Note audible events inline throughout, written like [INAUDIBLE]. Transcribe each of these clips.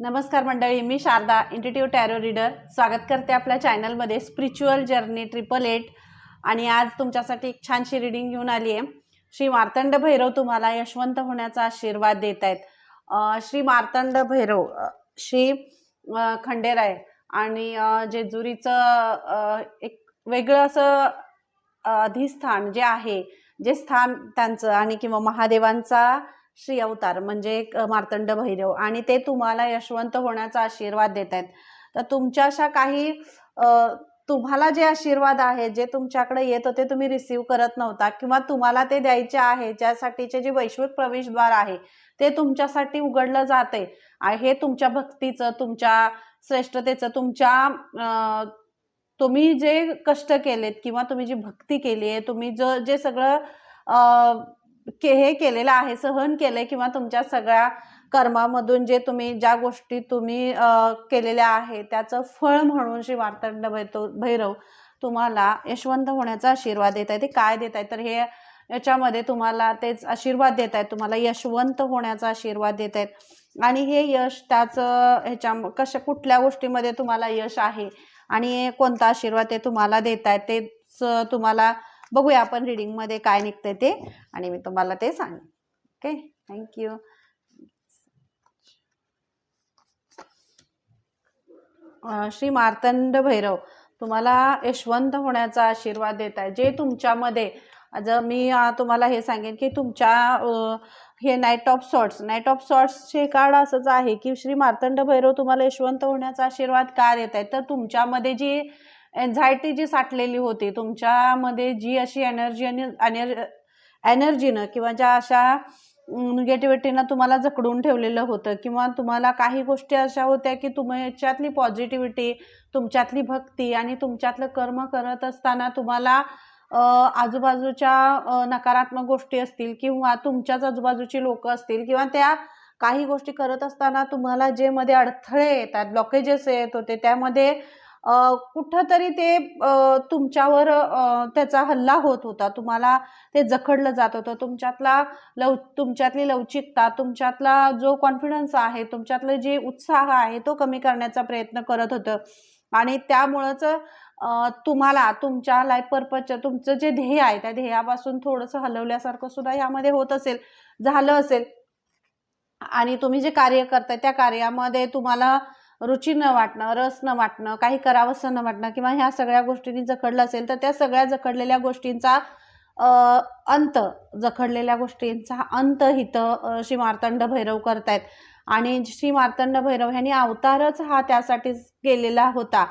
नमस्कार मंडळी मी शारदा इंटिट्यूट टॅरो रीडर स्वागत करते आपल्या चॅनलमध्ये स्पिरिच्युअल जर्नी ट्रिपल एट आणि आज तुमच्यासाठी एक छानशी रिडिंग घेऊन आली आहे श्री मार्तंड भैरव तुम्हाला यशवंत होण्याचा आशीर्वाद देत आहेत. श्री मार्तंड भैरव श्री खंडेराय आणि जेजुरीचं एक वेगळं असं अधिस्थान जे आहे जे स्थान त्यांचं आणि किंवा महादेवांचा श्री अवतार म्हणजे एक मार्तंड भैरव. आणि ते तुम्हाला यशवंत होण्याचा आशीर्वाद देत आहेत. तर तुमच्या अशा काही तुम्हाला जे आशीर्वाद आहे जे तुमच्याकडे येत होते तुम्ही रिसीव करत नव्हता किंवा तुम्हाला ते द्यायचे आहे ज्यासाठीचे जे वैश्विक प्रवेशद्वार आहे ते तुमच्यासाठी उघडलं जाते हे तुमच्या भक्तीचं तुमच्या श्रेष्ठतेचं तुमच्या तुम्ही जे कष्ट केलेत किंवा तुम्ही जी भक्ती केली आहे तुम्ही ज जे सगळं के हे केलेलं आहे सहन केलंय किंवा तुमच्या सगळ्या कर्मामधून जे तुम्ही ज्या गोष्टी तुम्ही केलेल्या आहे त्याचं फळ म्हणून श्री मार्तंड भैतो भैरव तुम्हाला यशवंत होण्याचा आशीर्वाद देत आहे ते काय देत आहे तर हे याच्यामध्ये तुम्हाला तेच आशीर्वाद देत आहेत. तुम्हाला यशवंत होण्याचा आशीर्वाद देत आहेत. आणि हे यश त्याचं ह्याच्या कशा कुठल्या गोष्टीमध्ये तुम्हाला यश आहे? आणि कोणता आशीर्वाद ते तुम्हाला देत आहेत? तेच तुम्हाला बघूया आपण रिडिंगमध्ये काय निघतंय ते. आणि मी तुम्हाला ते सांगेन. Okay thank you Shri Martand Bhairav तुम्हाला यशवंत होण्याचा आशीर्वाद देत आहे जे तुमच्यामध्ये जर मी तुम्हाला हे सांगेन की तुमच्या हे knight of swords knight of सॉर्ट्सचे card असंच आहे की श्री मार्तंड भैरव तुम्हाला यशवंत होण्याचा आशीर्वाद का देत आहे तर तुमच्यामध्ये जी एन्झायटी जी साठलेली होती तुमच्यामध्ये जी अशी एनर्जी आणि एनर्जीनं किंवा ज्या अशा निगेटिव्हिटीनं तुम्हाला जकडून ठेवलेलं होतं किंवा तुम्हाला काही गोष्टी अशा होत्या की तुमच्यातली पॉझिटिव्हिटी तुमच्यातली भक्ती आणि तुमच्यातलं कर्म करत असताना तुम्हाला आजूबाजूच्या नकारात्मक गोष्टी असतील किंवा तुमच्याच आजूबाजूची लोक असतील किंवा त्या काही गोष्टी करत असताना तुम्हाला जे मध्ये अडथळे येतात ब्लॉकेजेस येत होते त्यामध्ये कुठंतरी ते तुमच्यावर त्याचा हल्ला होत होता. तुम्हाला ते जखडलं जात होतं. तुमच्यातला लव तुमच्यातली लवचिकता तुमच्यातला जो कॉन्फिडन्स आहे तुमच्यातलं जे उत्साह आहे तो कमी करण्याचा प्रयत्न करत होतं. आणि त्यामुळंच तुम्हाला तुमच्या लाईफ पर्पजच्या तुमचं जे ध्येय आहे त्या ध्येयापासून थोडंसं हलवल्यासारखं सुद्धा यामध्ये होत असेल झालं असेल. आणि तुम्ही जे कार्य करताय त्या कार्यामध्ये तुम्हाला रुची न वाटणं रस न वाटणं काही करावंसं न वाटणं किंवा ह्या सगळ्या गोष्टींनी जखडलं असेल तर त्या सगळ्या जखडलेल्या गोष्टींचा अंत जखडलेल्या गोष्टींचा अंत हिथं श्री मार्तंड भैरव करतायत. आणि श्री मार्तंड भैरव ह्यांनी अवतारच हा त्यासाठीच केलेला होता.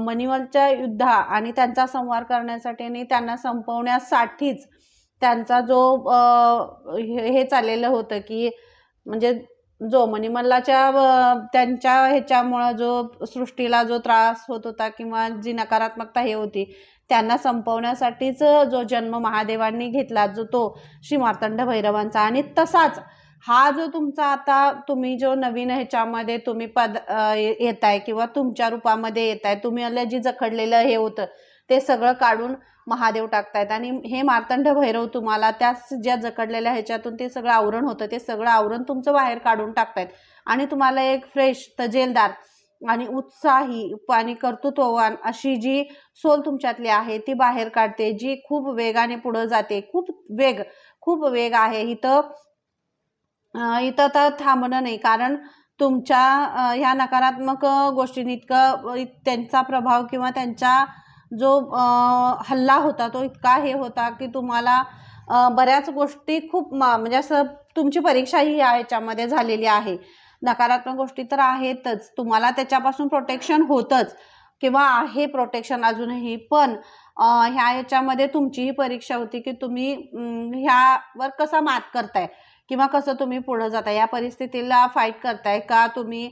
मनिमलच्या युद्धा आणि त्यांचा संवार करण्यासाठी आणि त्यांना संपवण्यासाठीच त्यांचा जो हे हे चाललेलं होतं की म्हणजे जो मणिमल्लाच्या त्यांच्या ह्याच्यामुळं जो सृष्टीला जो त्रास होत होता किंवा जी नकारात्मकता हे होती त्यांना संपवण्यासाठीच जो जन्म महादेवांनी घेतला जो तो श्री मार्तंड भैरवांचा. आणि तसाच हा जो तुमचा आता तुम्ही जो नवीन ह्याच्यामध्ये तुम्ही पद येत आहे किंवा तुमच्या रूपामध्ये येत आहे तुम्ही जी जखडलेलं हे होतं ते सगळं काढून महादेव टाकतायत. आणि हे मार्तंड भैरव तुम्हाला त्याच ज्या जखडलेल्या ह्याच्यातून ते सगळं आवरण होतं ते सगळं आवरण तुमचं बाहेर काढून टाकतायत. आणि तुम्हाला एक फ्रेश तजेलदार आणि उत्साही आणि कर्तृत्ववान अशी जी सोल तुमच्यातली आहे ती बाहेर काढते जी खूप वेगाने पुढं जाते. खूप वेग खूप वेग आहे. इथं इथं तर थांबणं नाही कारण तुमच्या ह्या नकारात्मक गोष्टींनी इतकं त्यांचा प्रभाव किंवा त्यांच्या जो हल्ला होता तो इतका हे होता की तुम्हाला बऱ्याच गोष्टी खूप म्हणजे असं तुमची परीक्षाही ही याच्यामध्ये झालेली आहे. नकारात्मक गोष्टी तर आहेतच. तुम्हाला त्याच्यापासून प्रोटेक्शन होतंच किंवा आहे प्रोटेक्शन अजूनही पण ह्या याच्यामध्ये तुमचीही परीक्षा होती की तुम्ही ह्यावर कसा मात करताय? किंवा कसं तुम्ही पुढं जाता? या परिस्थितीला फाईट करताय का? तुम्ही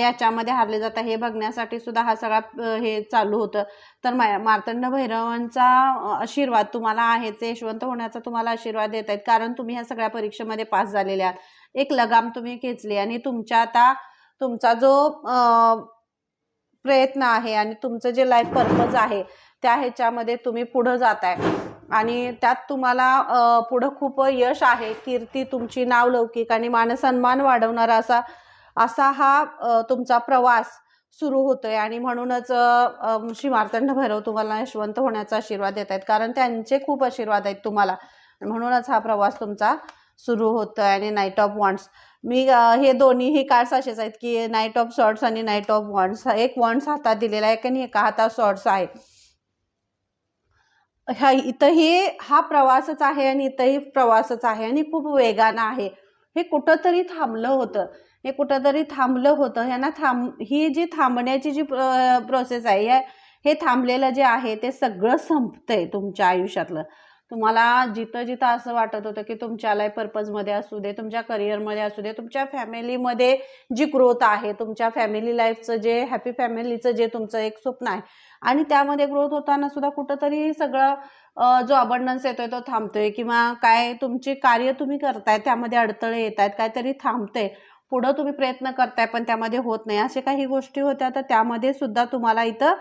याच्यामध्ये हारले जाता हे बघण्यासाठी सुद्धा हा सगळा हे चालू होतं. तर मा मार्तंड भैरवांचा आशीर्वाद तुम्हाला आहेच. यशवंत होण्याचा तुम्हाला आशीर्वाद देत आहेत. कारण तुम्ही ह्या सगळ्या परीक्षेमध्ये पास झालेले आहात. एक लगाम तुम्ही खेचली आणि तुमच्या आता तुमचा जो प्रयत्न आहे आणि तुमचं जे लाईफ पर्पज आहे त्या ह्याच्यामध्ये तुम्ही पुढं जाताय. आणि त्यात तुम्हाला पुढं खूप यश आहे. कीर्ती तुमची नावलौकिक आणि मानसन्मान वाढवणारा असा असा हा तुमचा प्रवास सुरू होतोय. आणि म्हणूनच श्री मार्तंड भैरव तुम्हाला यशवंत होण्याचा आशीर्वाद देत आहेत कारण त्यांचे खूप आशीर्वाद आहेत तुम्हाला. म्हणूनच हा प्रवास तुमचा सुरू होतोय आणि नाईट ऑफ वॉन्ट्स मी हे दोन्हीही कार्ड्स असेच आहेत की नाईट ऑफ शॉर्ट्स आणि नाईट ऑफ वॉन्ट्स एक वॉन्ट्स हातात दिलेला आहे की आणि एका हातात शॉर्ट्स आहे. ह्या इथंही हा प्रवासच आहे आणि इथंही प्रवासच आहे आणि खूप वेगानं आहे. हे कुठंतरी थांबलं होतं. हे कुठंतरी थांबलं होतं. ह्यांना थांब ही जी थांबण्याची जी प्रोसेस आहे या- हे थांबलेलं जे आहे ते सगळं संपतंय तुमच्या आयुष्यातलं. तुम्हाला जिथं जिथं असं वाटत होतं की तुमच्या लाईफ पर्पजमध्ये असू दे तुमच्या करिअरमध्ये असू दे तुमच्या फॅमिलीमध्ये जी ग्रोथ आहे तुमच्या फॅमिली लाईफचं जे हॅपी फॅमिलीचं जे तुमचं एक स्वप्न आहे आणि त्यामध्ये ग्रोथ होताना सुद्धा कुठंतरी सगळं जो अबंडन्स येतोय तो थांबतोय किंवा काय तुमचे कार्य तुम्ही करताय त्यामध्ये अडथळे येत आहेत काहीतरी थांबतंय पुढं तुम्ही प्रयत्न करताय पण त्यामध्ये होत नाही. असे काही गोष्टी होत्या तर त्यामध्ये सुद्धा तुम्हाला इथं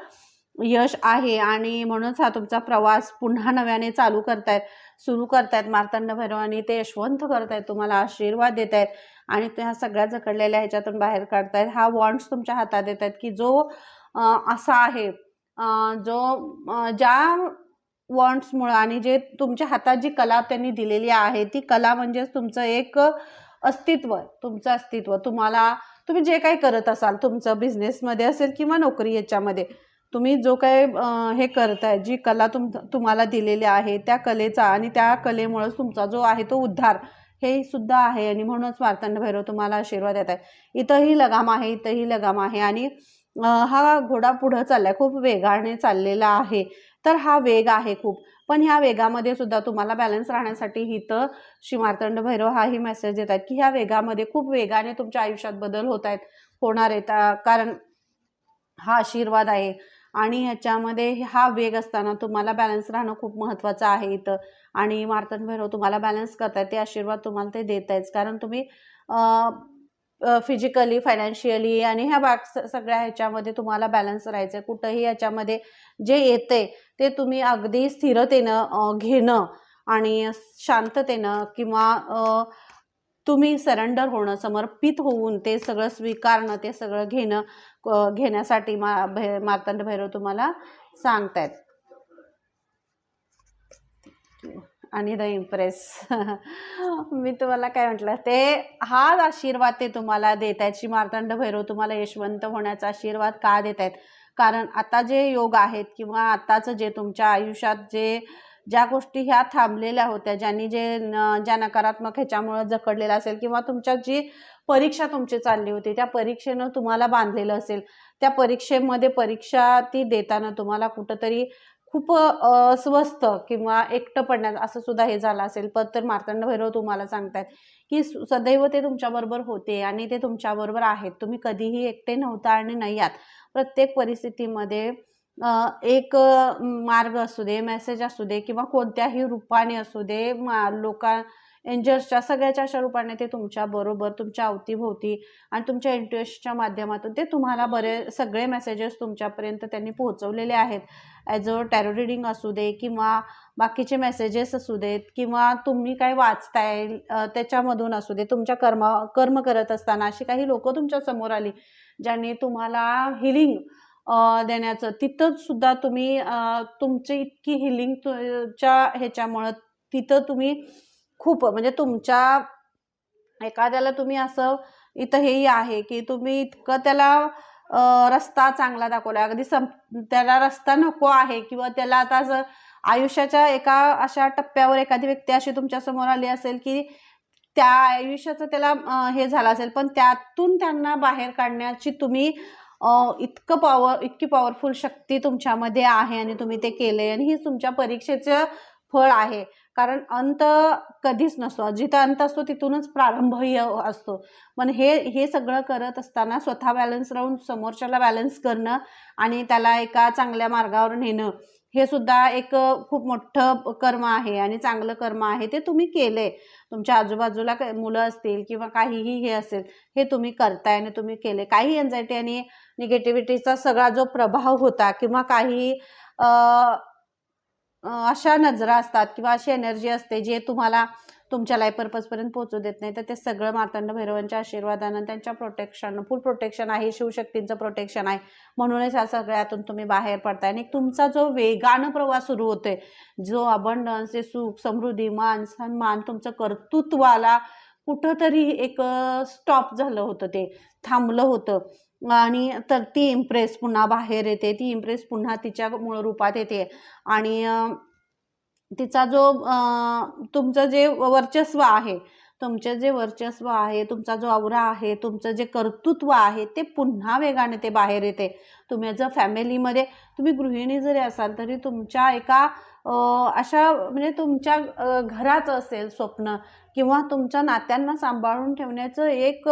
यश आहे. आणि म्हणूनच हा तुमचा प्रवास पुन्हा नव्याने चालू करतायत सुरू करतायत. मार्तंड भैरव आणि ते यशवंत करतायत तुम्हाला आशीर्वाद देत आहेत आणि त्या सगळ्या जकडलेल्या ह्याच्यातून बाहेर काढतायत. हा वॉन्ट्स तुमच्या हातात येत आहेत की जो असा आहे जो ज्या वॉन्ट्समुळं आणि जे तुमच्या हातात जी कला त्यांनी दिलेली आहे ती कला म्हणजेच तुमचं एक अस्तित्व तुमचं अस्तित्व. तुम्हाला तुम्ही जे काही करत असाल तुमचं बिझनेसमध्ये असेल किंवा नोकरी याच्यामध्ये तुम्ही जो काही हे करताय जी कला तुम तुम्हाला दिलेली आहे त्या कलेचा आणि त्या कलेमुळंच तुमचा जो आहे तो उद्धार हे सुद्धा आहे. आणि म्हणूनच मार्तंड भैरव तुम्हाला आशीर्वाद देत आहे इथंही लगाम आहे इथंही लगाम आहे. आणि हा घोडा पुढं चाललाय खूप वेगाने चाललेला आहे. तर हा वेग आहे खूप. पण ह्या वेगामध्ये सुद्धा तुम्हाला बॅलन्स राहण्यासाठी इथं श्री मार्तंड भैरव हाही मेसेज देत आहेत की ह्या वेगामध्ये खूप वेगाने तुमच्या आयुष्यात बदल होत आहेत होणार आहेत. कारण हा आशीर्वाद आहे. आणि ह्याच्यामध्ये हा वेग असताना तुम्हाला बॅलन्स राहणं खूप महत्त्वाचं आहे इथं. आणि मार्तंड भैरव तुम्हाला बॅलन्स करतायत ते आशीर्वाद तुम्हाला ते देत आहेच कारण तुम्ही फिजिकली फायनान्शियली आणि ह्या बाग सगळ्या ह्याच्यामध्ये तुम्हाला बॅलन्स राहायचं आहे कुठंही याच्यामध्ये जे येते ते तुम्ही अगदी स्थिरतेनं घेणं आणि शांततेनं किंवा तुम्ही सरेंडर होणं समर्पित होऊन ते सगळं स्वीकारणं ते सगळं घेणं घेण्यासाठी मा भै मार्तंड भैरव तुम्हाला सांगतायत. आणि द इम्प्रेस. मी तुम्हाला काय म्हटलं ते हा आशीर्वाद ते तुम्हाला देत आहेत. श्री मार्तंड भैरव तुम्हाला यशवंत होण्याचा आशीर्वाद का देत आहेत? कारण आता जे योग आहेत किंवा आताचं जे तुमच्या आयुष्यात जे ज्या गोष्टी ह्या थांबलेल्या होत्या ज्यांनी जे ज्या नकारात्मक ह्याच्यामुळं जकडलेलं असेल किंवा तुमच्या जी परीक्षा तुमची चालली होती त्या परीक्षेनं तुम्हाला बांधलेलं असेल त्या परीक्षेमध्ये परीक्षा ती देताना तुम्हाला कुठंतरी खूप स्वस्त किंवा एकटं पडण्यात असं सुद्धा हे झालं असेल. पण तर मार्तंड भैरव तुम्हाला सांगतायत की सु- सदैव ते तुमच्याबरोबर होते आणि ते तुमच्याबरोबर आहेत. तुम्ही कधीही एकटे नव्हता आणि नाही आहात. प्रत्येक परिस्थितीमध्ये एक मार्ग असू दे मेसेज असू दे किंवा कोणत्याही रूपाने असू दे मा लोका एंजल्सच्या सगळ्याच्या अशा रूपाने ते तुमच्या बरोबर तुमच्या अवतीभोवती आणि तुमच्या इंटरेस्टच्या माध्यमातून ते तुम्हाला बरे सगळे मेसेजेस तुमच्यापर्यंत त्यांनी पोहोचवलेले आहेत. ॲज अ टॅरो रिडिंग असू दे किंवा बाकीचे मेसेजेस असू देत किंवा तुम्ही काय वाचताय त्याच्यामधून असू दे तुमच्या कर्म कर्म करत असताना अशी काही लोकं तुमच्यासमोर आली ज्यांनी तुम्हाला हिलिंग देण्याचं तिथं सुद्धा तुम्ही तुमची इतकी हिलिंग ह्याच्यामुळं तिथं तुम्ही खूप म्हणजे तुमच्या एखाद्याला तुम्ही असं इथं हेही आहे की तुम्ही इतकं त्याला रस्ता चांगला दाखवला अगदी सं त्याला रस्ता नको आहे किंवा त्याला आता असं आयुष्याच्या एका अशा टप्प्यावर एखादी व्यक्ती अशी तुमच्यासमोर आली असेल की त्या आयुष्याचं त्याला हे झालं असेल पण त्यातून त्यांना बाहेर काढण्याची तुम्ही इतकं पॉवर इतकी पॉवरफुल शक्ती तुमच्यामध्ये आहे आणि तुम्ही ते केले आणि ही तुमच्या परीक्षेचं फळ आहे. कारण अंत कधीच नसतो. जिथं अंत असतो तिथूनच प्रारंभही असतो. पण हे हे सगळं करत असताना स्वतः बॅलन्स राहून समोरच्याला बॅलन्स करणं आणि त्याला एका चांगल्या मार्गावर नेणं हे सुद्धा एक खूप मोठं कर्म आहे आणि चांगलं कर्म आहे. ते तुम्ही केले तुमच्या आजूबाजूला मुलं असतील किंवा काहीही हे असेल हे तुम्ही करताय आणि तुम्ही केले काही एन्झायटी आणि निगेटिव्हिटीचा सगळा जो प्रभाव होता किंवा काही अशा नजरा असतात किंवा अशी एनर्जी असते जे तुम्हाला तुमच्या लाईफ पर्पजपर्यंत पोहोचू देत नाही. तर ते सगळं मार्तंड भैरवांच्या आशीर्वादानं त्यांच्या प्रोटेक्शन फुल प्रोटेक्शन आहे शिवशक्तींचं प्रोटेक्शन आहे. म्हणूनच ह्या सगळ्यातून तुम्ही बाहेर पडताय. आणि तुमचा जो वेगानं प्रवास सुरू होतोय जो अबंडन्स सुख समृद्धी मान सन्मान तुमचं कर्तृत्वाला कुठंतरी एक स्टॉप झालं होतं ते थांबलं होतं. आणि तर ती इम्प्रेस पुन्हा बाहेर येते. ती इम्प्रेस पुन्हा तिच्या मूळ रूपात येते. आणि तिचा जो तुमचं जे वर्चस्व आहे तुमचं जे वर्चस्व आहे तुमचा जो आवरा आहे तुमचं जे कर्तृत्व आहे ते पुन्हा वेगाने ते बाहेर येते. तुम्ही जर फॅमिलीमध्ये तुम्ही गृहिणी जरी असाल तरी तुमच्या एका अशा म्हणजे तुमच्या घराचं असेल स्वप्न किंवा तुमच्या नात्यांना सांभाळून ठेवण्याचं एक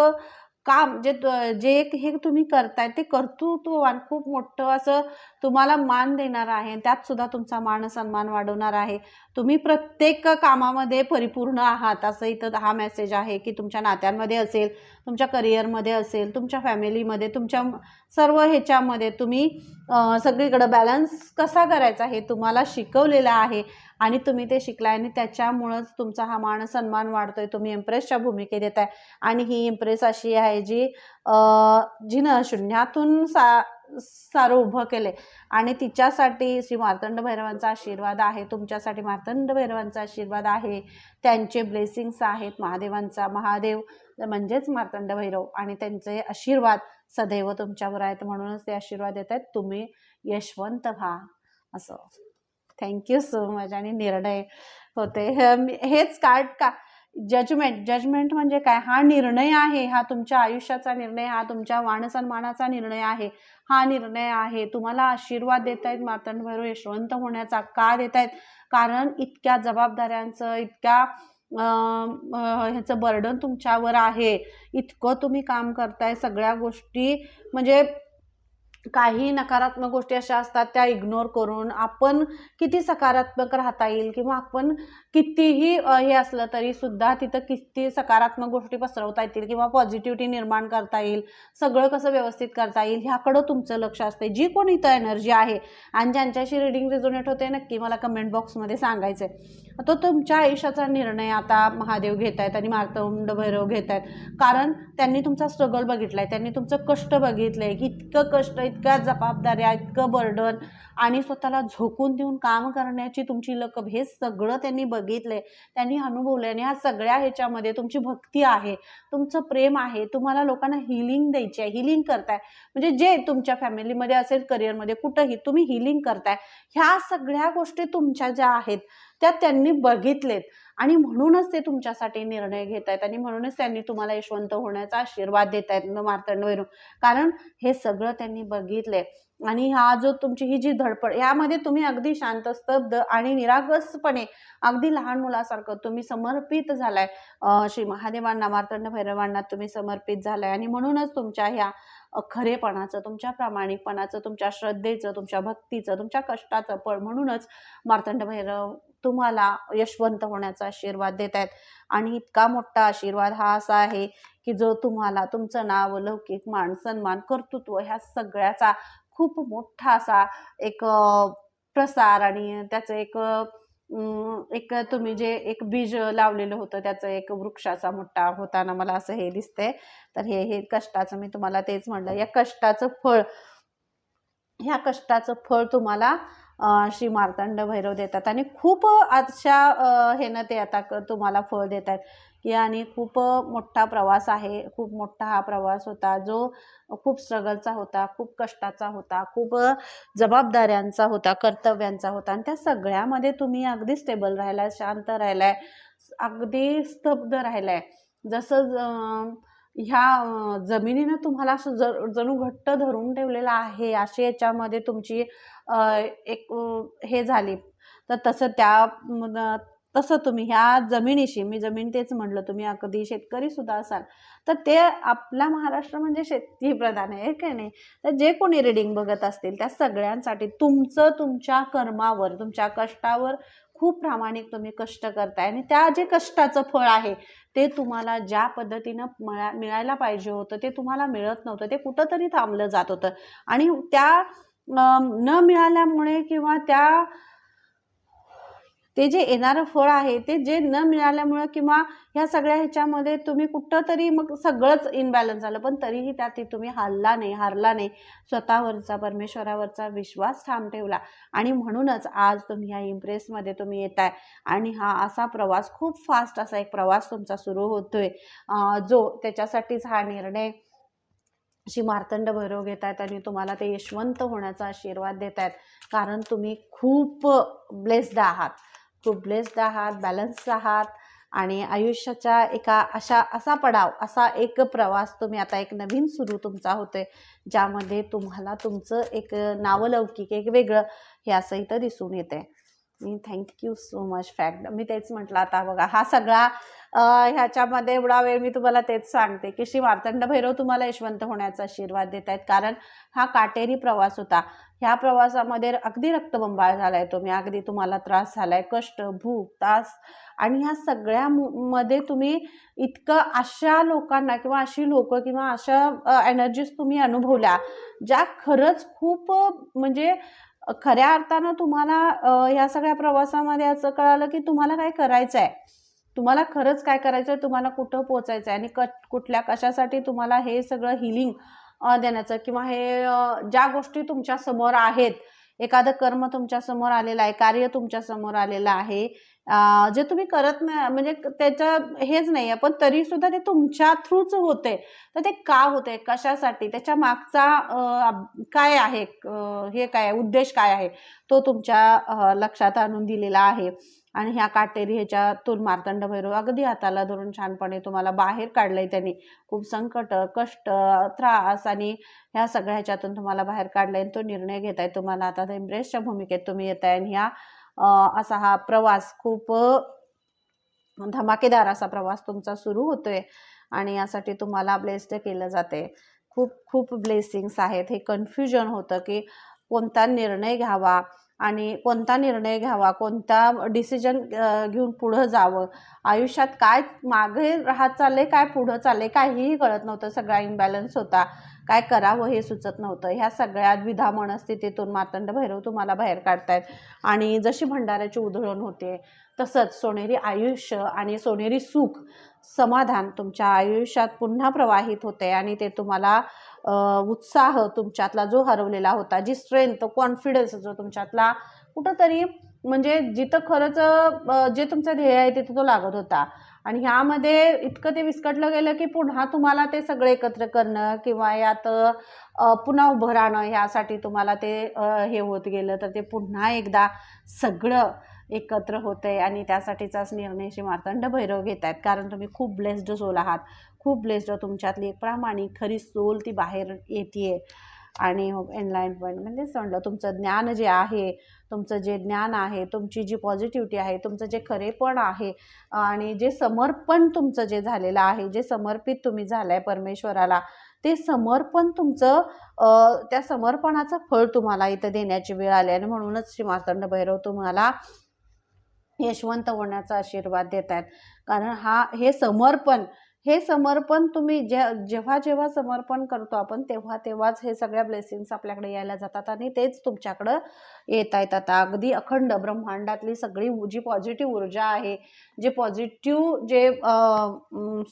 काम म्हणजे जे जे एक हे तुम्ही करताय ते कर्तृत्ववान खूप मोठं असं तुम्हाला मान देणार आहे. त्यात सुद्धा तुमचा मान सन्मान वाढवणार आहे. तुम्ही प्रत्येक कामामध्ये परिपूर्ण आहात असं इथं हा मेसेज आहे की तुमच्या नात्यांमध्ये असेल तुमच्या करिअरमध्ये असेल तुमच्या फॅमिलीमध्ये तुमच्या सर्व ह्याच्यामध्ये तुम्ही सगळीकडं बॅलन्स कसा करायचा हे तुम्हाला शिकवलेलं आहे. आणि तुम्ही ते शिकलाय आणि त्याच्यामुळंच तुमचा हा मान सन्मान वाढतोय. तुम्ही इम्प्रेसच्या भूमिकेत येत आहे आणि ही इम्प्रेस अशी आहे जी जिनं शून्यातून सा सारं उभं केले आणि तिच्यासाठी श्री मार्तंड भैरवांचा आशीर्वाद आहे. तुमच्यासाठी मार्तंड भैरवांचा आशीर्वाद आहे. त्यांचे ब्लेसिंग्स आहेत. महादेवांचा महादेव म्हणजेच मार्तंड भैरव. आणि त्यांचे आशीर्वाद सदैव तुमच्यावर आहेत. म्हणूनच ते आशीर्वाद देत आहेत तुम्ही यशवंत व्हा. असं. थँक्यू सो मच आणि निर्णय होते हे- हेच कार्ड का जजमेंट जजमेंट म्हणजे काय? हा निर्णय आहे हा तुमच्या आयुष्याचा निर्णय हा तुमच्या मानसन्मानाचा निर्णय आहे हा निर्णय आहे. तुम्हाला आशीर्वाद देत आहेत मातंड भैरव यशवंत होण्याचा का देत आहेत? कारण इतक्या जबाबदाऱ्यांचं इतक्या ह्याचं बर्डन तुमच्यावर आहे. इतकं तुम्ही काम करताय सगळ्या गोष्टी म्हणजे काही नकारात्मक गोष्टी अशा असतात त्या इग्नोर करून आपण किती सकारात्मक राहता येईल किंवा आपण कितीही हे असलं तरी सुद्धा तिथं किती सकारात्मक गोष्टी पसरवता येतील किंवा पॉझिटिव्हिटी निर्माण करता येईल सगळं कसं व्यवस्थित करता येईल ह्याकडं तुमचं लक्ष असते जी कोण इथं एनर्जी आहे आणि ज्यांच्याशी रिडिंग रेझोनेट होते नक्की मला कमेंट बॉक्समध्ये सांगायचं आहे तो तुमच्या आयुष्याचा निर्णय आता महादेव घेत आहेत आणि मार्तंड भैरव घेत आहेत कारण त्यांनी तुमचा स्ट्रगल बघितलाय त्यांनी तुमचं कष्ट बघितलंय. की इतकं कष्ट इतक्या जबाबदाऱ्या इतकं बर्डन आणि स्वतःला झोकून देऊन काम करण्याची तुमची लकब हे सगळं त्यांनी बघितलंय. त्यांनी अनुभवलंय आणि ह्या सगळ्या ह्याच्यामध्ये तुमची भक्ती आहे तुमचं प्रेम आहे. तुम्हाला लोकांना हिलिंग द्यायची आहे हिलिंग करताय. म्हणजे जे तुमच्या फॅमिलीमध्ये असेल करिअरमध्ये कुठंही तुम्ही हिलिंग करताय. ह्या सगळ्या गोष्टी तुमच्या ज्या आहेत त्या त्यांनी बघितलेत. आणि म्हणूनच ते तुमच्यासाठी निर्णय घेत आहेत आणि म्हणूनच त्यांनी तुम्हाला यशवंत होण्याचा आशीर्वाद देत आहेत मार्तंडवरून कारण हे सगळं त्यांनी बघितलंय. आणि हा जो तुमची ही जी धडपड यामध्ये तुम्ही अगदी शांत स्तब्ध आणि निरागसपणे अगदी लहान मुलासारखं तुम्ही समर्पित झालाय. श्री महादेवांना मार्तंड भैरवांना तुम्ही समर्पित झालाय. आणि म्हणूनच तुमच्या ह्या खरेपणाचं तुमच्या प्रामाणिकपणाचं तुमच्या श्रद्धेचं तुमच्या भक्तीचं तुमच्या कष्टाचं फळ म्हणूनच मार्तंड भैरव तुम्हाला यशवंत होण्याचा आशीर्वाद देत आहेत. आणि इतका मोठा आशीर्वाद हा असा आहे की जो तुम्हाला तुमचं नाव लौकिक मान सन्मान कर्तृत्व ह्या सगळ्याचा खूप मोठा असा एक प्रसार आणि त्याचं एक एक तुम्ही जे एक बीज लावलेलं होतं त्याचं एक वृक्षाचा मोठा होताना मला असं हे दिसतंय. तर हे हे कष्टाचं मी तुम्हाला तेच म्हणलं. या कष्टाचं फळ ह्या कष्टाचं फळ तुम्हाला श्री मार्तंड भैरव देतात. आणि खूप अशा हे ना ते आता क- तुम्हाला फळ देत आहेत की आणि खूप मोठा प्रवास आहे. खूप मोठा हा प्रवास होता जो खूप स्ट्रगलचा होता खूप कष्टाचा होता खूप जबाबदाऱ्यांचा होता कर्तव्यांचा होता. आणि त्या सगळ्यामध्ये तुम्ही अगदी स्टेबल राहिलाय शांत राहिलाय अगदी स्तब्ध राहिलाय. जसं ज- ह्या जमिनीनं तुम्हाला असं ज जणू घट्ट धरून ठेवलेलं आहे अशी याच्यामध्ये तुमची एक हे झाली. तर तसं त्या तसं तुम्ही ह्या जमिनीशी मी जमीन तेच म्हटलं तुम्ही अगदी शेतकरी सुद्धा असाल तर ते आपला महाराष्ट्र म्हणजे शेती प्रधान आहे की नाही? तर जे कोणी रिडिंग बघत असतील त्या सगळ्यांसाठी तुमचं तुमच्या कर्मावर तुमच्या कष्टावर खूप प्रामाणिक तुम्ही कष्ट करताय आणि त्या जे कष्टाचं फळ आहे ते तुम्हाला ज्या पद्धतीनं मिळा मिळायला पाहिजे होतं ते तुम्हाला मिळत नव्हतं ते कुठंतरी थांबलं जात होतं. आणि त्या न मिळाल्यामुळे किंवा त्या ते जे येणारं फळ आहे ते जे न मिळाल्यामुळं किंवा ह्या सगळ्या ह्याच्यामध्ये तुम्ही कुठं तरी मग सगळंच इनबॅलन्स झालं. पण तरीही त्यात तुम्ही हरला नाही हारला नाही. स्वतःवरचा परमेश्वरावरचा विश्वास ठाम ठेवला. आणि म्हणूनच आज तुम्ही ह्या इम्प्रेसमध्ये तुम्ही येत आहे आणि हा असा प्रवास खूप फास्ट असा एक प्रवास तुमचा सुरू होतोय. जो त्याच्यासाठीच हा निर्णय श्री मार्तंड भैरव घेत आहेत आणि तुम्हाला ते यशवंत होण्याचा आशीर्वाद देत आहेत कारण तुम्ही खूप ब्लेस्ड आहात. खूप ब्लेस्ड आहात बॅलन्स आहात आणि आयुष्याच्या एका अशा असा पडाव असा एक प्रवास तुम्ही आता एक नवीन सुरू तुमचा होतोय ज्यामध्ये तुम्हाला तुमचं एक नावलौकिक एक वेगळं हे असं इथं दिसून येते मी thank you so much fact मी तेच म्हटलं आता बघा हा सगळा ह्याच्यामध्ये एवढा वेळ मी तुम्हाला तेच सांगते की श्री मार्तंड भैरव तुम्हाला यशवंत होण्याचा आशीर्वाद देत आहेत. कारण हा काटेरी प्रवास होता. ह्या प्रवासामध्ये अगदी रक्तबंबाळ झालाय तुम्ही. अगदी तुम्हाला त्रास झालाय. कष्ट भूक तास आणि ह्या सगळ्या मध्ये तुम्ही इतकं अशा लोकांना किंवा अशी लोक किंवा अशा एनर्जीज तुम्ही अनुभवल्या ज्या खरंच खूप म्हणजे खऱ्या अर्थानं तुम्हाला ह्या सगळ्या प्रवासामध्ये असं कळालं की तुम्हाला काय करायचं आहे तुम्हाला खरंच काय करायचं आहे तुम्हाला कुठं पोचायचं आहे आणि क कुठल्या कशासाठी तुम्हाला हे सगळं हिलिंग देण्याचं किंवा हे ज्या गोष्टी तुमच्यासमोर आहेत एखादं कर्म तुमच्यासमोर आलेलं आहे कार्य तुमच्यासमोर आलेलं आहे जे तुम्ही करत नाही म्हणजे त्याचं हेच नाही आहे पण तरी सुद्धा ते तुमच्या थ्रूच होते. तर ते का होते? कशासाठी? त्याच्या मागचा काय आहे? हे काय आहे, उद्देश काय आहे? तो तुमच्या लक्षात आणून दिलेला आहे. आणि ह्या काटेरी ह्याच्यातून मार्तंड भैरव अगदी हाताला धरून छानपणे तुम्हाला बाहेर काढलंय त्यांनी. खूप संकट कष्ट त्रास आणि ह्या सगळ्या ह्याच्यातून तुम्हाला बाहेर काढलाय आणि तो निर्णय घेताय तुम्हाला. आता एम्ब्रेसच्या भूमिकेत तुम्ही येत आहे आणि ह्या असा हा प्रवास खूप धमाकेदार असा प्रवास तुमचा सुरू होतोय आणि यासाठी तुम्हाला ब्लेस्ड केलं जाते. खूप खूप ब्लेसिंग्स आहेत. हे कन्फ्युजन होतं की कोणता निर्णय घ्यावा आणि कोणता निर्णय घ्यावा कोणता डिसिजन घेऊन पुढं जावं आयुष्यात काय मागे राहत चालले काय पुढं चालले काहीही कळत नव्हतं. सगळा इम्बॅलन्स होता. काय करावं हे सुचत नव्हतं. ह्या सगळ्या द्विधा मनस्थितीतून मातंड भैरव तुम्हाला बाहेर काढतायत. आणि जशी भंडाऱ्याची उधळण होते तसंच सोनेरी आयुष्य आणि सोनेरी सुख समाधान तुमच्या आयुष्यात पुन्हा प्रवाहित होते आणि ते तुम्हाला उत्साह तुमच्यातला जो हरवलेला होता जी स्ट्रेंथ कॉन्फिडन्स जो तुमच्यातला कुठंतरी म्हणजे जिथं खरंच जे तुमचं ध्येय आहे तिथं तो लागत होता. आणि ह्यामध्ये इतकं ते विस्कटलं गेलं की पुन्हा तुम्हाला ते सगळे एकत्र करणं किंवा यात पुन्हा उभं राहणं ह्यासाठी तुम्हाला ते हे होत गेलं. तर ते पुन्हा एकदा सगळं एकत्र होतंय आणि त्यासाठीचाच निर्णय श्री मार्तंड भैरव घेत आहेत कारण तुम्ही खूप ब्लेस्ड सोल आहात. खूप ब्लेस्ड हो तुमच्यातली एक प्रामाणिक खरी सोल ती बाहेर येते आणि हो, एनलाइनमेंट म्हणजे म्हणलं तुमचं ज्ञान जे आहे तुमचं जे ज्ञान आहे तुमची जी पॉझिटिव्हिटी आहे तुमचं जे खरेपण आहे आणि जे समर्पण तुमचं जे झालेलं आहे जे समर्पित तुम्ही झालं आहे परमेश्वराला ते समर्पण तुमचं त्या समर्पणाचं फळ तुम्हाला इथं देण्याची वेळ आली आणि म्हणूनच श्री मार्तंड भैरव तुम्हाला यशवंत होण्याचा आशीर्वाद देत आहेत कारण हा हे समर्पण हे समर्पण तुम्ही जे जेव्हा जेव्हा समर्पण करतो आपण तेव्हा तेव्हाच हे सगळ्या ब्लेसिंग्स आपल्याकडे यायला जातात आणि तेच तुमच्याकडं येत आहेत आता. अगदी अखंड ब्रह्मांडातली सगळी जी पॉझिटिव्ह ऊर्जा आहे जे पॉझिटिव्ह जे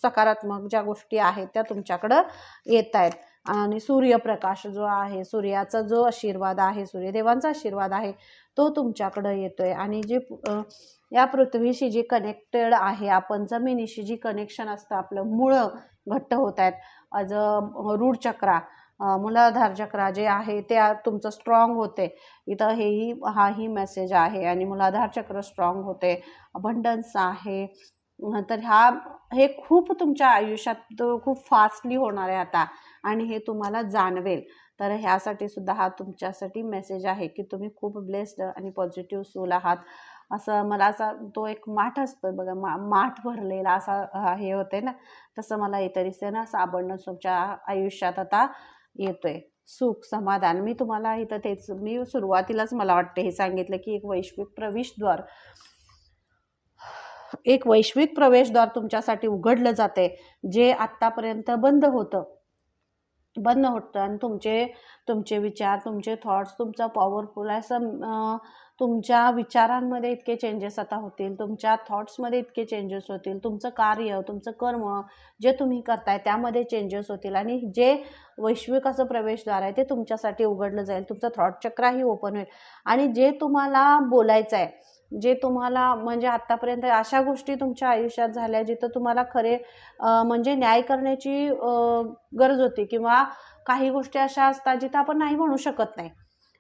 सकारात्मक ज्या गोष्टी आहेत त्या तुमच्याकडं येत आहेत. आणि सूर्यप्रकाश जो आहे सूर्याचा जो आशीर्वाद आहे सूर्यदेवांचा आशीर्वाद आहे तो तुमच्याकडं येतोय. आणि जे या पृथ्वीशी जी कनेक्टेड आहे आपण जमिनीशी जी कनेक्शन असतं आपलं मुळं घट्ट होत आहेत अज रूढ चक्रा अं, मूलाधार चक्रा जे आहे ते तुमचं स्ट्रॉंग होते. इथं हेही हाही मेसेज आहे आणि मूलाधार चक्र स्ट्रॉंग होते. अबंडन्स आहे. तर ह्या हे खूप तुमच्या आयुष्यात खूप फास्टली होणार आहे आता आणि हे तुम्हाला जाणवेल. तर ह्यासाठी सुद्धा हा तुमच्यासाठी मेसेज आहे की तुम्ही खूप ब्लेस्ड आणि पॉझिटिव्ह सोल आहात. असं मला असा तो एक माठ असतो बघा मा माठ भरलेला असा हे होते ना तसं मला इतर दिसते ना असं तुमच्या आयुष्यात आता येतोय. सुख समाधान. मी तुम्हाला इथं तेच मी सुरुवातीलाच मला वाटते हे सांगितलं की एक वैश्विक प्रवेशद्वार एक वैश्विक प्रवेशद्वार तुमच्यासाठी उघडलं जाते जे आत्तापर्यंत बंद होतं. बंद होतं आणि तुमचे तुमचे विचार तुमचे थॉट्स तुमचा पॉवरफुल असं तुमच्या विचारांमध्ये इतके चेंजेस आता होतील. तुमच्या थॉट्समध्ये इतके चेंजेस होतील. तुमचं कार्य तुमचं कर्म जे तुम्ही करताय त्यामध्ये चेंजेस होतील. आणि जे वैश्विक असं प्रवेशद्वार आहे ते तुमच्यासाठी उघडलं जाईल. तुमचं थॉट चक्राही ओपन होईल. आणि जे तुम्हाला बोलायचं आहे जे तुम्हाला म्हणजे आत्तापर्यंत अशा गोष्टी तुमच्या आयुष्यात झाल्या जिथं तुम्हाला खरे म्हणजे न्याय करण्याची गरज होती किंवा काही गोष्टी अशा असतात जिथं आपण नाही म्हणू शकत नाही.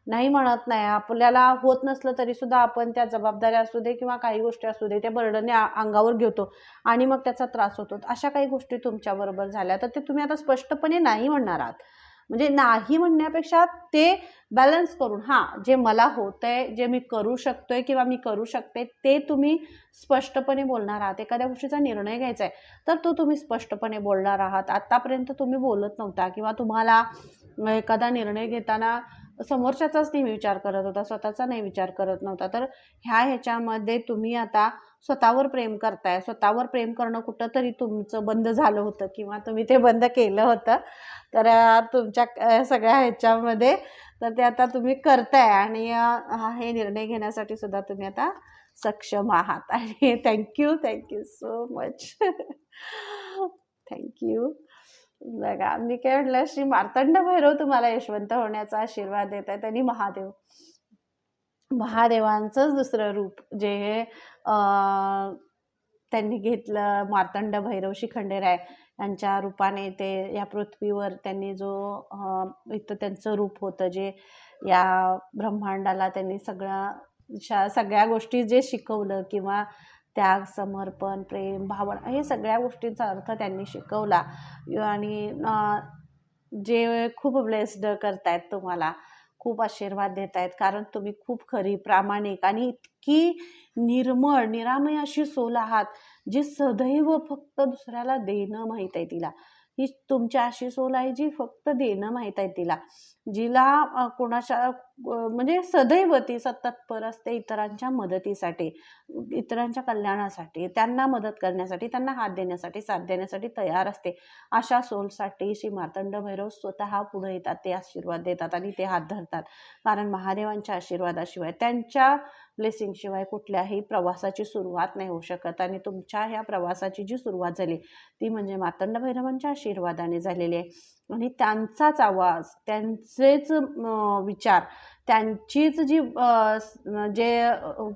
नाही म्हणत नाही. आपल्याला होत नसलं तरी सुद्धा आपण त्या जबाबदाऱ्या असू दे किंवा काही गोष्टी असू दे त्या बर्डने अंगावर घेतो आणि मग त्याचा त्रास होतो. अशा काही गोष्टी तुमच्याबरोबर झाल्या. तर ते तुम्ही आता स्पष्टपणे नाही म्हणणार आहात. म्हणजे नाही म्हणण्यापेक्षा ते बॅलन्स करून हां जे मला होतं आहे जे मी करू शकतोय किंवा मी करू शकते ते तुम्ही स्पष्टपणे बोलणार आहात. एखाद्या गोष्टीचा निर्णय घ्यायचा आहे तर तो तुम्ही स्पष्टपणे बोलणार आहात. आत्तापर्यंत तुम्ही बोलत नव्हता किंवा तुम्हाला एखादा निर्णय घेताना समोरच्याचाच नाही विचार करत होता स्वतःचा नाही विचार करत नव्हता. तर ह्या ह्याच्यामध्ये तुम्ही आता स्वतःवर प्रेम करताय. स्वतःवर प्रेम करणं कुठं तरी तुमचं बंद झालं होतं किंवा तुम्ही ते बंद केलं होतं. तर तुमच्या सगळ्या ह्याच्यामध्ये तर ते आता तुम्ही करताय आणि हे निर्णय घेण्यासाठी सुद्धा तुम्ही आता सक्षम आहात. [LAUGHS] आणि thank you thank you so much thank you बघा मी काय म्हटलं श्री मार्तंड भैरव तुम्हाला यशवंत होण्याचा आशीर्वाद देत आहेत आणि महादेव. महादेवांचंच दुसरं रूप जे हे त्यांनी घेतलं मार्तंड भैरव शिखंडेराय यांच्या रूपाने ते या पृथ्वीवर त्यांनी जो इथं त्यांचं रूप होतं जे या ब्रह्मांडाला त्यांनी सगळ्या शा सगळ्या गोष्टी जे शिकवलं किंवा त्याग समर्पण प्रेम भावना हे सगळ्या गोष्टींचा अर्थ त्यांनी शिकवला. आणि जे खूप ब्लेस्ड करतायत तुम्हाला. खूप आशीर्वाद देत आहेत कारण तुम्ही खूप खरी प्रामाणिक आणि इतकी निर्मळ निरामय अशी सोल आहात जी सदैव फक्त दुसऱ्याला देणं माहीत आहे तिला. ही तुमची अशी सोल आहे जी फक्त देणं माहीत आहे तिला. जिला कोणाशा कोणाच्या म्हणजे सदैव ती तत्पर असते इतरांच्या मदतीसाठी इतरांच्या कल्याणासाठी त्यांना मदत करण्यासाठी त्यांना हात देण्यासाठी साथ देण्यासाठी तयार असते. अशा सोलसाठी श्री मार्तंड भैरव स्वतः पुढे येतात ते आशीर्वाद देतात आणि ते हात धरतात. कारण महादेवांच्या आशीर्वादाशिवाय त्यांच्या ब्लेसिंगशिवाय कुठल्याही प्रवासाची सुरुवात नाही होऊ शकत. आणि तुमच्या ह्या प्रवासाची जी सुरुवात झाली ती म्हणजे मातंड भैरवांच्या आशीर्वादाने झालेली आहे. आणि त्यांचाच आवाज त्यांचेच विचार त्यांचीच जी जे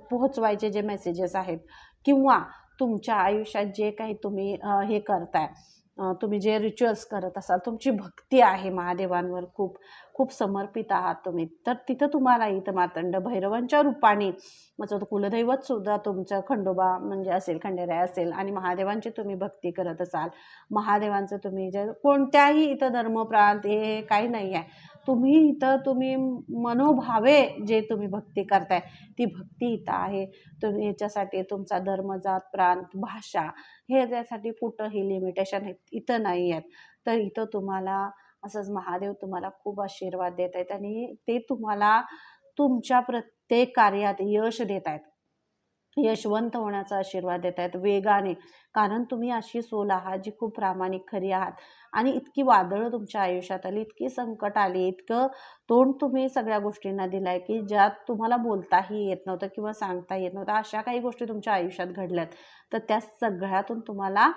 पोहोचवायचे जे मेसेजेस आहेत किंवा तुमच्या आयुष्यात जे काही तुम्ही हे करताय तुम्ही जे रिच्युअल्स करत असाल तुमची भक्ती आहे महादेवांवर खूप खूप समर्पित आहात तुम्ही. तर तिथं तुम्हाला इथं मार्तंड भैरवांच्या रूपाने म्हणजे कुलदैवत सुद्धा तुमचं खंडोबा म्हणजे असेल खंडेराय असेल आणि महादेवांची तुम्ही भक्ती करत असाल. महादेवांचं तुम्ही जे कोणत्याही इथं धर्मप्रांत हे काही नाही आहे. तुम्ही इथं तुम्ही मनोभावे जे तुम्ही भक्ती करताय ती भक्ती इथं आहे. तुम्ही याच्यासाठी तुमचा धर्म जात प्रांत भाषा हे त्यासाठी कुठंही लिमिटेशन इथं नाही आहेत. तर इथं तुम्हाला असंच महादेव तुम्हाला खूप आशीर्वाद देत आहेत आणि ते तुम्हाला तुमच्या प्रत्येक कार्यात यश देत आहेत यशवंत होण्याचा आशीर्वाद देत आहेत. वेगाने. कारण तुम्ही अशी सोल आहात जी खूप प्रामाणिक खरी आहात. आणि इतकी वादळं तुमच्या आयुष्यात आली इतकी संकट आली इतकं तोंड तुम्ही सगळ्या गोष्टींना दिलाय की ज्यात तुम्हाला बोलताही येत नव्हतं किंवा सांगता येत नव्हतं. अशा काही गोष्टी तुमच्या आयुष्यात घडल्यात. तर त्या सगळ्यातून तुम्हाला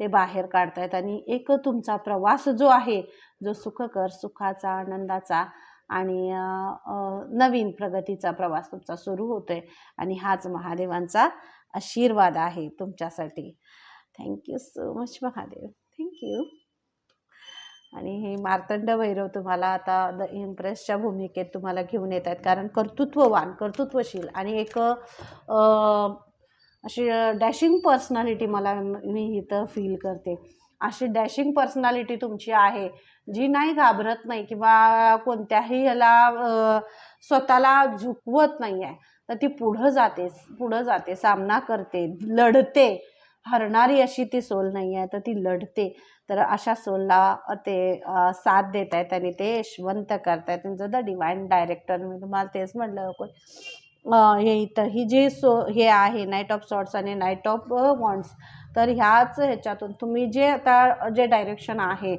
ते बाहेर काढतायत. आणि एक तुमचा प्रवास जो आहे जो सुखकर सुखाचा आनंदाचा आणि नवीन प्रगतीचा प्रवास तुमचा सुरू होतोय आणि हाच महादेवांचा आशीर्वाद आहे तुमच्यासाठी. Thank you so much Mahadev. Thank you आणि हे मार्तंड भैरव तुम्हाला आता द इम्प्रेसच्या भूमिकेत तुम्हाला घेऊन येत आहेत. कारण कर्तृत्ववान कर्तृत्वशील आणि एक अशी डॅशिंग पर्सनॅलिटी मला मी इथं फील करते. अशी डॅशिंग पर्सनॅलिटी तुमची आहे. जी नाही घाबरत नाही किंवा कोणत्याही ह्याला स्वतःला झुकवत नाही आहे तर ती पुढं जाते पुढं जाते सामना करते लढते. हरणारी अशी ती सोल नाही आहे तर ती लढते. तर अशा सोलला ते साथ देत आहेत आणि ते यशवंत करतायत. त्यांचं द डिवाईन डायरेक्टर मी तुम्हाला तेच म्हटलं हे इथं ही जी सो हे आहे नाईट ऑफ सॉर्ट्स आणि नाईट ऑफ वॉन्ट्स. तर ह्याच ह्याच्यातून तुम्ही जे आता जे डायरेक्शन आहे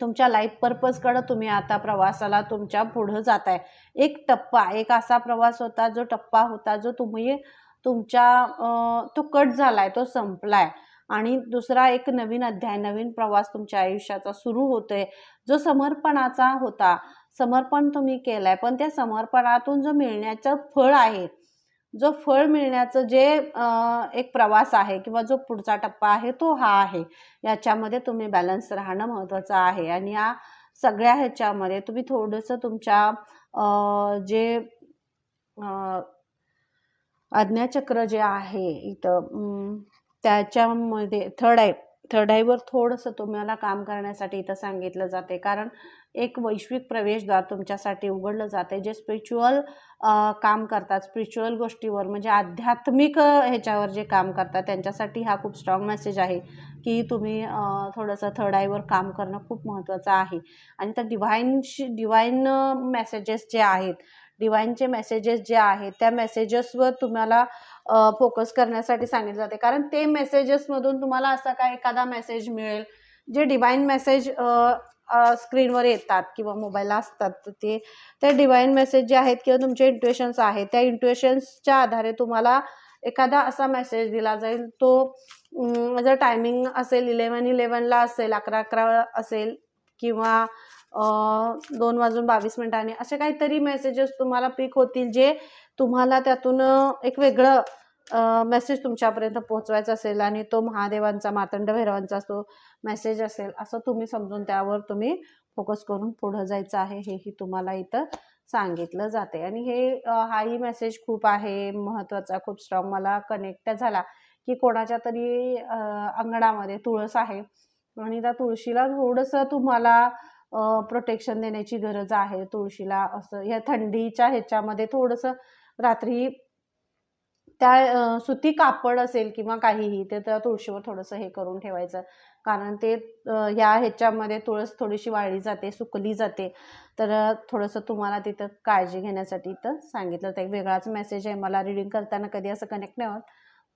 तुमच्या लाईफ पर्पजकडं तुम्ही आता प्रवासाला तुमच्या पुढं जात आहे एक टप्पा एक असा प्रवास होता जो टप्पा होता जो तुम्ही तुमच्या तो कट झाला आहे तो संपलाय. आणि दुसरा एक नवीन अध्याय नवीन प्रवास तुमच्या आयुष्याचा सुरू होतोय. जो समर्पणाचा होता. समर्पण तुम्ही केलंय पण त्या समर्पणातून जो मिळण्याचं फळ आहे जो फळ मिळण्याचं जे एक प्रवास आहे किंवा जो पुढचा टप्पा आहे तो हा आहे. याच्यामध्ये तुम्ही बॅलन्स राहणं महत्त्वाचं आहे आणि या सगळ्या ह्याच्यामध्ये तुम्ही थोडंसं तुमच्या जे आज्ञाचक्र जे आहे इथं त्याच्यामध्ये थर्ड आहे थर्डाईवर थोडंसं तुम्हाला काम करण्यासाठी इथं सांगितलं जाते. कारण एक वैश्विक प्रवेशद्वार तुमच्यासाठी उघडलं जाते जे स्पिरिच्युअल काम करतात. स्पिरिच्युअल गोष्टीवर म्हणजे आध्यात्मिक ह्याच्यावर जे काम करतात त्यांच्यासाठी हा खूप स्ट्रॉंग मेसेज आहे की तुम्ही थोडंसं थर्ड आयवर काम करणं खूप महत्त्वाचं आहे. आणि तर डिव्हाइनशी डिव्हाइन मेसेजेस जे आहेत डिवाईनचे मेसेजेस जे आहेत त्या मेसेजेसवर तुम्हाला फोकस करण्यासाठी सांगितलं जाते. कारण ते मेसेजेसमधून तुम्हाला असा काय एखादा मेसेज मिळेल जे डिवाईन मेसेज स्क्रीनवर येतात किंवा मोबाईलला असतात ते त्या डिवाईन मेसेज जे आहेत किंवा तुमचे इंट्युएशन्स आहेत त्या इंट्युएशन्सच्या आधारे तुम्हाला एखादा असा मेसेज दिला जाईल. तो जर टायमिंग असेल इलेवन इलेवनला असेल अकरा अकरा असेल किंवा दोन वाजून बावीस मिनिटांनी. असे काहीतरी मेसेजेस तुम्हाला पिक होतील जे तुम्हाला त्यातून एक वेगळं मेसेज तुमच्यापर्यंत पोहोचवायचा असेल आणि तो महादेवांचा मातंड भैरवांचा तो मेसेज असेल असं तुम्ही समजून त्यावर तुम्ही फोकस करून पुढं जायचं आहे हेही तुम्हाला इथं सांगितलं जाते आणि हे हाही मेसेज खूप आहे महत्त्वाचा खूप स्ट्रॉंग मला कनेक्ट झाला की कोणाच्या तरी अंगणामध्ये तुळस आहे. आणि त्या तुळशीला थोडंसं तुम्हाला प्रोटेक्शन देण्याची गरज आहे तुळशीला. असं या थंडीच्या ह्याच्यामध्ये थोडंसं रात्री त्या सुती कापड असेल किंवा काहीही ते त्या तुळशीवर थोडंसं हे करून ठेवायचं. कारण ते या ह्या ह्याच्यामध्ये तुळस थोडीशी वाळली जाते सुकली जाते. तर थोडंसं तुम्हाला तिथं काळजी घेण्यासाठी इथं सांगितलं तर एक वेगळाच मेसेज आहे. मला रिडिंग करताना कधी असं कनेक्ट नाही होत.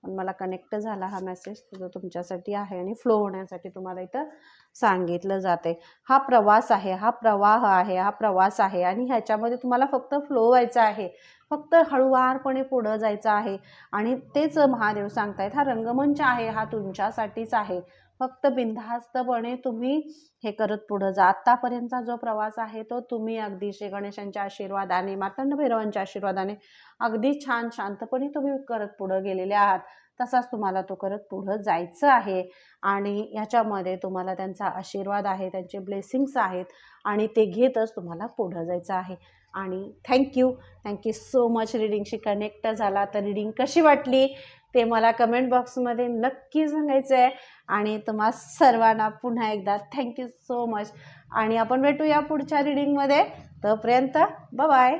पण मला कनेक्ट झाला हा मेसेज जो तुमच्यासाठी आहे आणि फ्लो होण्यासाठी तुम्हाला इथं सांगितलं जाते हा प्रवास आहे हा प्रवाह आहे हा प्रवास आहे आणि ह्याच्यामध्ये तुम्हाला फक्त फ्लो व्हायचा आहे. फक्त हळुवारपणे पुढं जायचं आहे. आणि तेच महादेव सांगतायत हा रंगमंच आहे हा तुमच्यासाठीच आहे. फक्त बिनधास्तपणे तुम्ही हे करत पुढं जा. आत्तापर्यंतचा जो प्रवास आहे तो तुम्ही अगदी श्री गणेशांच्या आशीर्वादाने मार्तंड भैरवांच्या आशीर्वादाने अगदी छान शांतपणे तुम्ही करत पुढं गेलेले आहात. तसाच तुम्हाला तो करत पुढं जायचं आहे. आणि ह्याच्यामध्ये तुम्हाला त्यांचा आशीर्वाद आहे त्यांचे ब्लेसिंग्स आहेत आणि ते घेतच तुम्हाला पुढं जायचं आहे. आणि thank you thank you so much. रिडिंगशी connect झाला तर रिडिंग कशी वाटली? ते मला कमेंट बॉक्समध्ये नक्की सांगायचं आहे आणि तुम्हा सर्वांना पुन्हा एकदा थँक्यू सो मच आणि आपण भेटूया पुढच्या रिडिंगमध्ये तोपर्यंत बाय